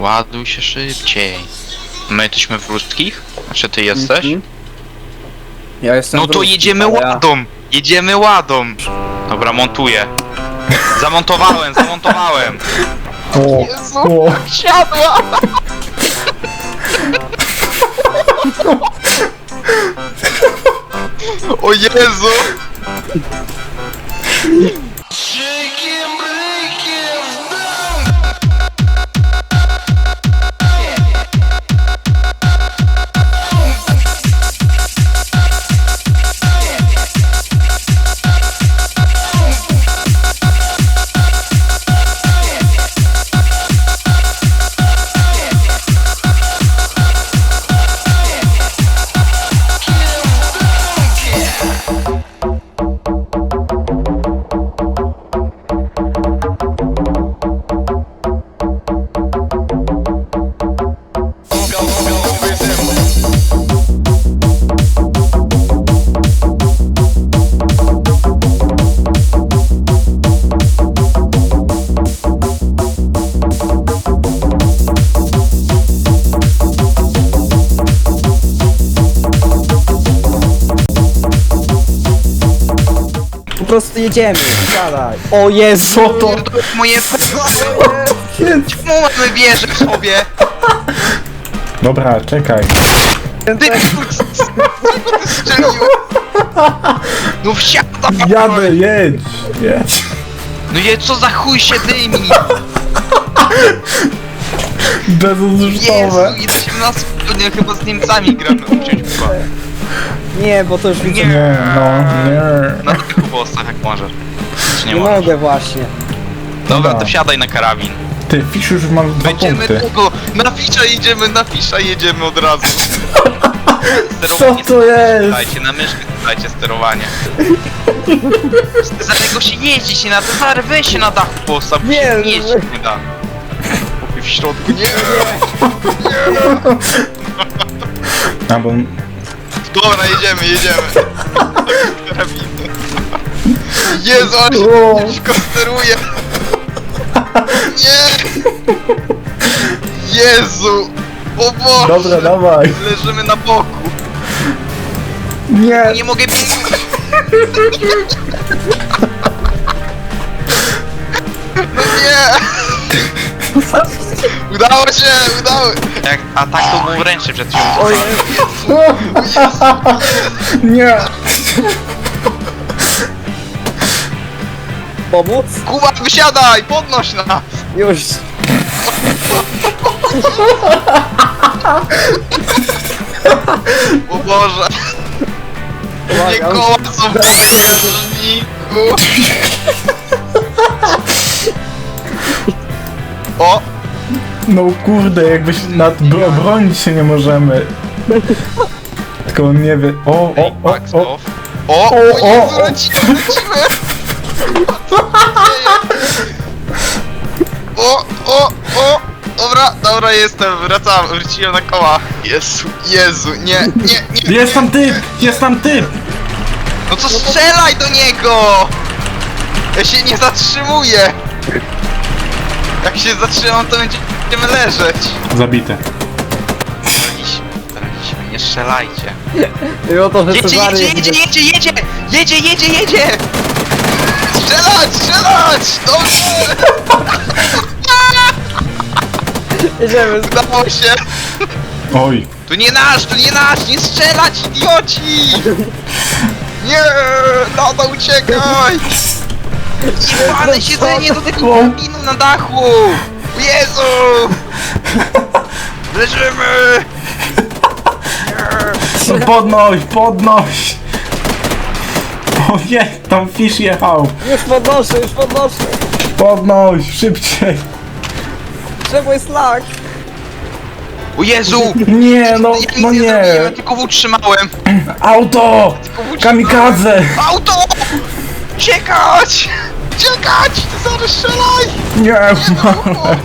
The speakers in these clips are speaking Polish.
Ładuj się szybciej. My jesteśmy w ruskich? Znaczy ty jesteś? Mhm. Ja jestem No w to Ruskich, jedziemy ale ja- ładą! Jedziemy ładą! Dobra, montuję. Zamontowałem, zamontowałem! O, o. Siadła! O Jezu! Prostu jedziemy, siadaj. O Jezu! To? Moje Czemu mamy wieżę w sobie? Dobra, czekaj. Ty, czego ty strzeliłeś? No wsiadaj! Jadę, jedź, jedź. No je, co za chuj się dymi? Jezu, jesteśmy na chyba z Niemcami gramy uciąć chyba. Nie, bo to już widzę. Nie. Nie, no, nie. Na tych kubosach jak możesz. Czy nie, Nie możesz? mogę właśnie. Dobra, to wsiadaj na karabin. Ty, Fisz już ma dwa Będziemy punkty. tego, na fisza jedziemy, na fisza jedziemy od razu. Sterowanie Co to jest? Dajcie na myszkę, dajcie sterowanie. Za tego się jeździ się na to, zaraz weź się na dachu postaw, bo Nie, się no nie jeździ nie da. Chłopie, W środku, nie! Albo... Dobra, jedziemy, jedziemy. Jezu, aż O. się ciężko. Nie! Jezu! O Boże! Dobra, dawaj. Leżymy na boku. Nie. Nie mogę biegać. No nie! Udało się, udało! Jak, a tak to był ręczny przed chwilą. Nie. Pomóc? Kuba, wysiadaj! Podnoś nas! Już. O Boże! Nie koła są w bagażniku! O! No kurde, jakbyś nad bro bronić się nie możemy. Tylko on nie wie. O, o, Ej, o, Max o. off. O! O, O, Jezu, o, o. lecimy, lecimy! O, o, o! Dobra, dobra, jestem, wracam, wróciłem na koła. Jezu, Jezu, nie, nie, nie. Jest tam typ! Jest tam typ! No to strzelaj do niego! Ja się nie zatrzymuję! Jak się zatrzymam, to będziemy leżeć. Zabite. Traliśmy, traliśmy, nie strzelajcie. I o to, że Jedzie, Cezary jedzie, jedzie, jest- jedzie, jedzie! Jedzie, jedzie, jedzie! Strzelać, strzelać! Dobrze! Jedziemy. Udało się! Oj. To nie nasz, to nie nasz! Nie strzelać, idioci! Nie! Lada, uciekaj! Jebane siedzenie do tego kabinu na dachu! Jezu! Leżymy! No podnoś, podnoś! O nie, tam Fish jechał! Już podnoszę, już podnoszę. Podnoś, szybciej! Czemu jest lag? O Jezu! Nie, no, Ja nic no nie nie! zrobiłem, tylko utrzymałem! Auto! Kamikadze! Auto! Uciekać! uciekać! Sorry, strzelaj! Nie, mamy. No, no.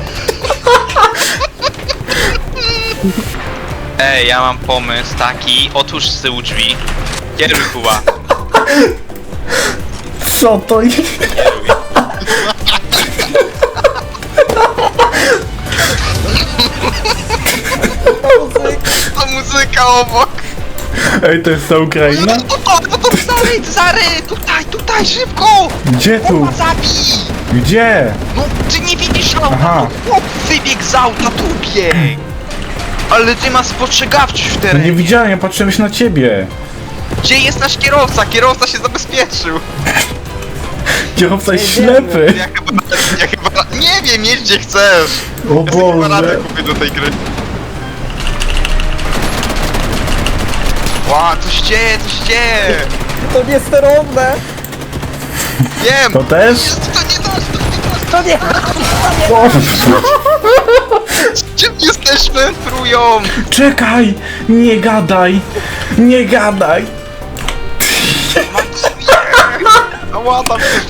Ej, ja mam pomysł taki, otwórz z tyłu drzwi. Kieruj Kuba. Co to jest? Ta muzyka obok. Ej, to jest ta Ukraina? O, o, o, to dalej, Zary, tutaj! Tutaj, szybko! Gdzie tu? Chłopa zabij! Gdzie? No, ty nie widzisz auta, Aha. no chłop wybiegł z auta, tu bieg! Ale ty masz spostrzegawczość w No nie widziałem, ja patrzyłem się na ciebie. Gdzie jest nasz kierowca? Kierowca się zabezpieczył. Kierowca jest ślepy. Ja chyba, ja chyba, nie wiem, jedź gdzie chcesz. O Ja sobie chyba radę Boże. kupię do tej gry. Ła, coś dzieje, coś dzieje! To nie sterowne! Wiem! To też? To nie to, to nie to! To! Czym jesteśmy? Trują! Czekaj! Nie gadaj! Nie gadaj!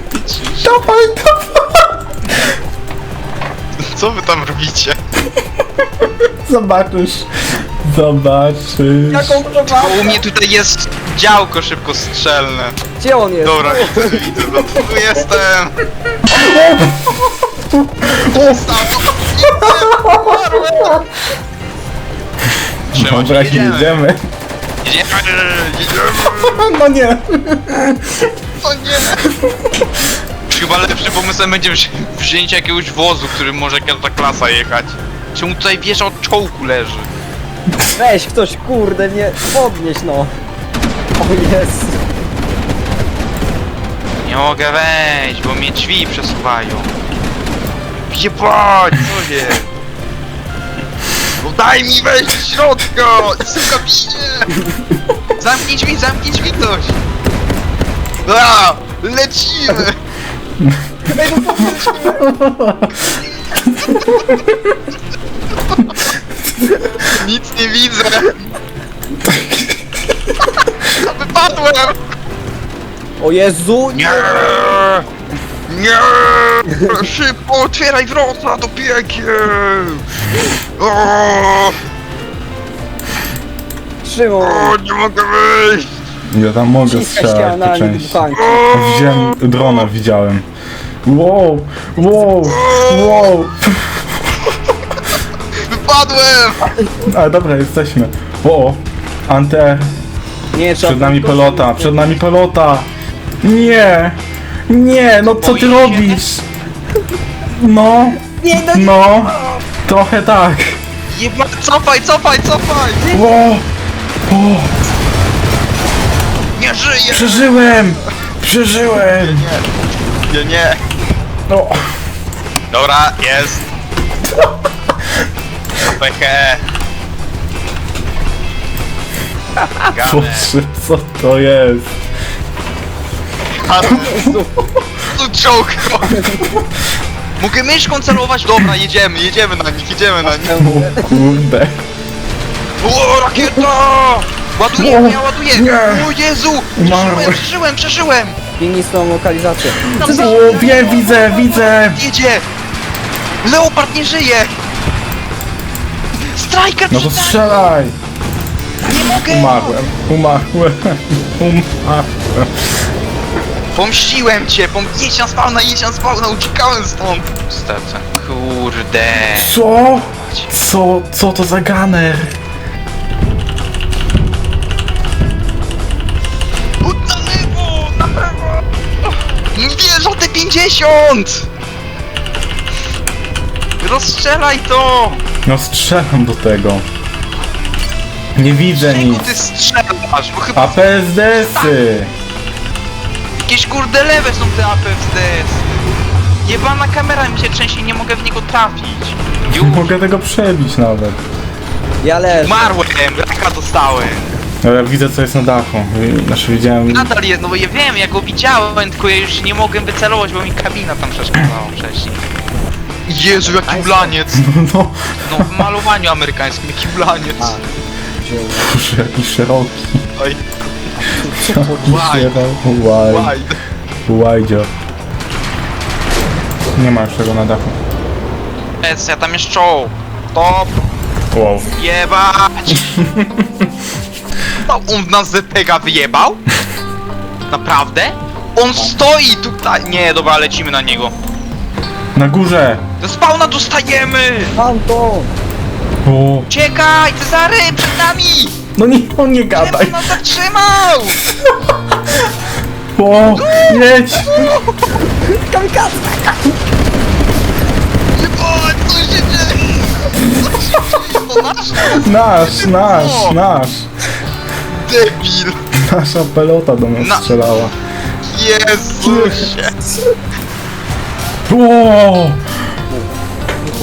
Wpiczysz. Dawaj, dawaj! Co wy tam robicie? Zobaczysz. Zobaczysz. Jaką Bo przewagę? u mnie tutaj jest działko szybko strzelne. Gdzie on jest? Dobra, widzę, widzę, no tu jestem! Trzymaj się, Dobra, jedziemy. jedziemy. Jedziemy, jedziemy! No nie. O nie! Chyba lepszy pomysłem będzie wzi- wzięcie jakiegoś wozu, którym może każda klasa jechać. Czemu tutaj wieża od czołgu leży? Weź ktoś, kurde, mnie podnieś no. Jest. Nie mogę wejść, bo mnie drzwi przesuwają. Jebać, co jest? No daj mi wejść do środka! W kabinie! Zamknij drzwi, zamknij drzwi ktoś! A, lecimy! Ej, no to Nic nie widzę! Wypadłem! O Jezu! Nie! Nie! Szybko otwieraj wrota do piekieł! O, Trzymał! o, nie mogę wyjść! Ja tam mogę Ciska strzelać po części. drona, widziałem. Wow, wow, wow. Wypadłem! A dobra, jesteśmy. O, Ante, Nie, trzeba przed nami pelota, przed nami pelota. Nie, nie, no co ty robisz? No, Nie, no nie! no, trochę tak. Jeba, cofaj, cofaj, cofaj! O, o, Nie żyję! przeżyłem, przeżyłem. Nie, nie! No, Dobra, jest! Peche! Boże, co to jest? Tu, tu czołg! Mogę myszką celować? Dobra, jedziemy, jedziemy na nich, jedziemy na nich. O kurde. O, rakieta! Ładuję, ja ładuję! O Jezu! Przeżyłem, Umarłem. przeżyłem, przeżyłem! Pięknistą lokalizację. Tam O, wiem, widzę, widzę. jedzie! Leopard nie żyje! Striker No to przyda- strzelaj. Nie mogę! Umarłem, umarłem, umarłem. Pomściłem cię! Pom... Jedź na spawna, jedź na spawna, uciekałem stąd! Kurde. Co? Co, co to za gunner? U, Na lewo! Na lewo! Nie wierzę, te 50! Rozstrzelaj to! No strzelam do tego. Nie widzę Czego nic. ty strzelasz? Bo chyba A PSDS-y. jakieś kurde lewe są te APFDS. Jebana kamera mi się trzęsie, nie mogę w niego trafić. Nie Już mogę tego przebić nawet. Ja leżę. umarłem, raka dostałem. No ja widzę co jest na dachu. Znaczy widziałem... Nadal jest, no bo ja wiem, ja go widziałem, tylko ja już nie mogłem wycelować, bo mi kabina tam przeszkadzała wcześniej. Jezu, jaki blaniec! No, No w malowaniu amerykańskim, jaki blaniec! A. Wziął. kurczę, jaki szeroki. Oj, wide. Whydzio. Nie ma już tego na dachu. Jest, ja tam jest czołg. Top, Wow. jebać! No, on w nas ZPG wyjebał? Naprawdę? On stoi tutaj! Nie, dobra, lecimy na niego. Na górze! Do spawna dostajemy! Anton! O, Czekaj, Cezary, przed nami! No nie, no nie Czemu gadaj. nas zatrzymał? O, jedź! Kamikaze! O, co się dzieje? Co się dzieje? To nasz Nasz, nasz, debil. Nasza pelota do nas Na- strzelała. Jezusie. O,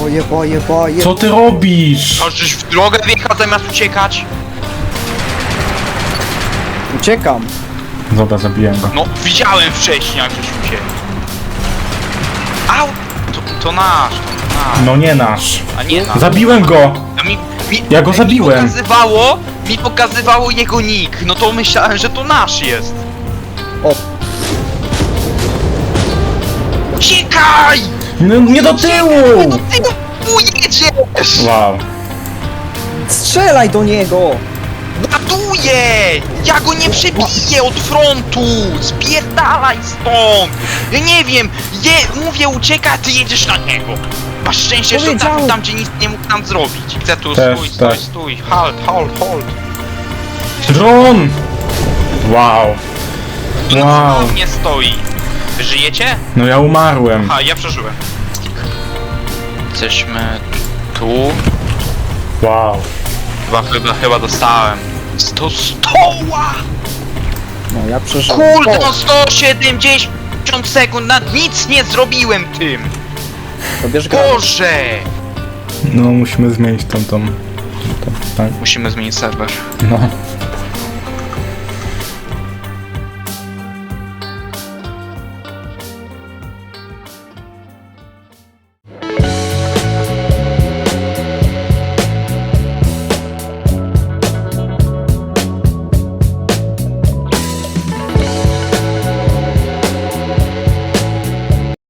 Boję, boję, boję. co ty robisz? Możesz w drogę wjechać zamiast uciekać? Uciekam. Dobra, zabiłem go. No, widziałem wcześniej, jak żeś uciekł. Au! To, to nasz, to nasz. No nie nasz. A nie nasz. Zabiłem go! A mi, mi, Ja go zabiłem. Mi pokazywało, mi pokazywało jego nick, no to myślałem, że to nasz jest. O. Uciekaj! No, nie do tyłu! Do tyłu tu jedziesz! Wow. Strzelaj do niego! Ratuję! Ja go nie przebiję od frontu! Spierdalaj stąd! Ja nie wiem, je, mówię uciekaj, a ty jedziesz na niego! Masz szczęście, że Powiedziałem. trafił tam, gdzie nic nie mógł nam zrobić. Chcę tu, Też, stój, stój, stój, halt, halt, halt. Dron! Wow. Tu Wow. mnie stoi. Wy żyjecie? No ja umarłem. A, ja przeżyłem. Jesteśmy tu. Wow. Chyba, chyba, chyba dostałem. 100 stoła! No ja przeżyłem. Kurde, no 170 sekund, nad nic nie zrobiłem tym! to bierz. Boże! No musimy zmienić tą, tą, tą, tak? Musimy zmienić serwer. No.